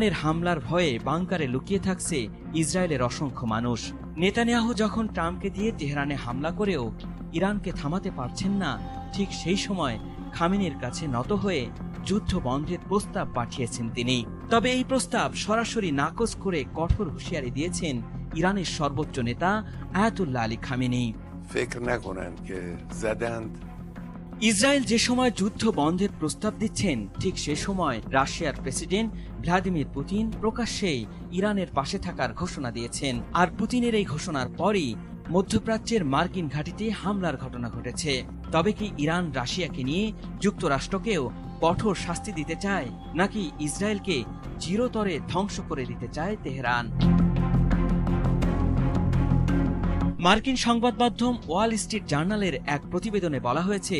ইরানের হামলার ভয়ে বাংকারে লুকিয়ে থাকছে ইসরায়েলের অসংখ্য মানুষ নেতানিয়াহু যখন ট্রাম্পকে দিয়ে তেহরানে হামলা করেও ইরানকে থামাতে পারছেন না ঠিক সেই সময় খামিনের কাছে নত হয়ে যুদ্ধ বন্ধের প্রস্তাব পাঠিয়েছেন তিনি তবে এই প্রস্তাব সরাসরি নাকচ করে কঠোর হুঁশিয়ারি দিয়েছেন ইরানের সর্বোচ্চ নেতা আয়াতুল্লাহ আলী খামেনি فکر نکنند که زدند ইসরায়েল যে সময় যুদ্ধ বন্ধের প্রস্তাব দিচ্ছেন, ঠিক সে সময় রাশিয়ার প্রেসিডেন্ট ভ্লাদিমির পুতিন প্রকাশ্যেই ইরানের পাশে থাকার ঘোষণা দিয়েছেন। আর পুতিনের এই ঘোষণার পরই মধ্যপ্রাচ্যের মার্কিন ঘাঁটিতে হামলার ঘটনা ঘটেছে। তবে কি ইরান রাশিয়াকে নিয়ে যুক্তরাষ্ট্রকেও কঠোর শাস্তি দিতে চায়, নাকি ইসরায়েলকে চিরতরে ধ্বংস করে দিতে চায় তেহরান? মার্কিন সংবাদ মাধ্যম ওয়াল স্ট্রিট জার্নালের এক প্রতিবেদনে বলা হয়েছে,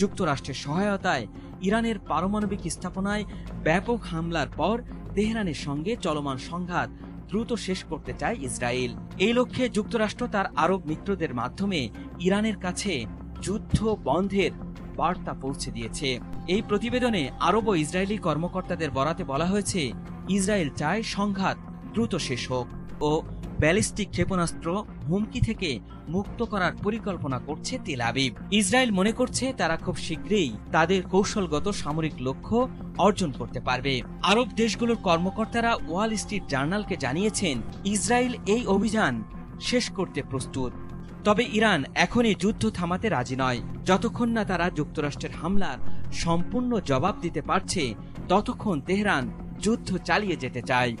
যুক্তরাষ্ট্রের সহায়তায় ইরানের পারমাণবিক স্থাপনায় ব্যাপক হামলার পর তেহরানের সঙ্গে চলমান সংঘাত দ্রুত শেষ করতে চায় ইসরায়েল। এই লক্ষ্যে যুক্তরাষ্ট্র তার আরব মিত্রদের মাধ্যমে ইরানের কাছে যুদ্ধ বন্ধের বার্তা পৌঁছে দিয়েছে। এই প্রতিবেদনে আরব ও ইসরায়েলি কর্মকর্তাদের বরাতে বলা হয়েছে, ইসরায়েল চায় সংঘাত দ্রুত শেষ হোক ও ব্যালিস্টিক ক্ষেপণাস্ত্র হুমকি থেকে মুক্ত করার পরিকল্পনা করছে তেল আবিব। ইসরায়েল মনে করছে তারা খুব শীঘ্রই তাদের কৌশলগত সামরিক লক্ষ্য অর্জন করতে পারবে। আরব দেশগুলোর কর্মকর্তারা ওয়াল স্ট্রিট জার্নালকে জানিয়েছেন, ইসরায়েল এই অভিযান শেষ করতে প্রস্তুত। তবে ইরান এখনই যুদ্ধ থামাতে রাজি নয়। যতক্ষণ না তারা যুক্তরাষ্ট্রের হামলার সম্পূর্ণ জবাব দিতে পারছে, ততক্ষণ তেহরান যুদ্ধ চালিয়ে যেতে চায়।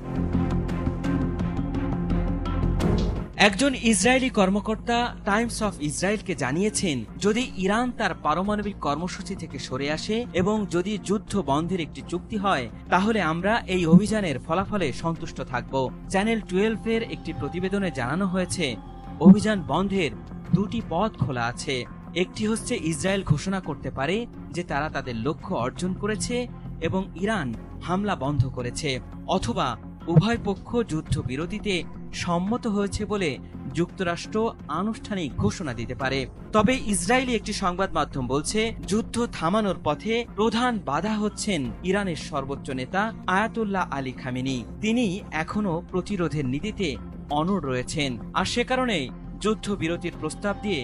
একজন ইসরায়েলি কর্মকর্তা টাইমস অফ ইসরায়েলকে জানিয়েছেন, যদি ইরান তার পারমাণবিক কর্মসূচি থেকে সরে আসে এবং যদি যুদ্ধ বন্ধের একটি চুক্তি হয়, তাহলে আমরা এই অভিযানের ফলাফলে সন্তুষ্ট থাকব। চ্যানেল টুয়েলভের একটি প্রতিবেদনে জানানো হয়েছে, অভিযান বন্ধের দুটি পথ খোলা আছে। একটি হচ্ছে ইসরায়েল ঘোষণা করতে পারে যে তারা তাদের লক্ষ্য অর্জন করেছে এবং ইরান হামলা বন্ধ করেছে, অথবা উভয় পক্ষ যুদ্ধ বিরতিতে সম্মত হয়েছে বলে যুক্তরাষ্ট্র আনুষ্ঠানিক ঘোষণা দিতে পারে। তবে ইসরায়েলি একটি সংবাদ মাধ্যম বলছে, যুদ্ধ থামানোর পথে প্রধান বাধা হচ্ছেন ইরানের সর্বোচ্চ নেতা আয়াতুল্লাহ আলী খামেনি। তিনি এখনও প্রতিরোধের নীতিতে অনড় রয়েছেন। আর সে কারণে যুদ্ধ বিরতির প্রস্তাব দিয়ে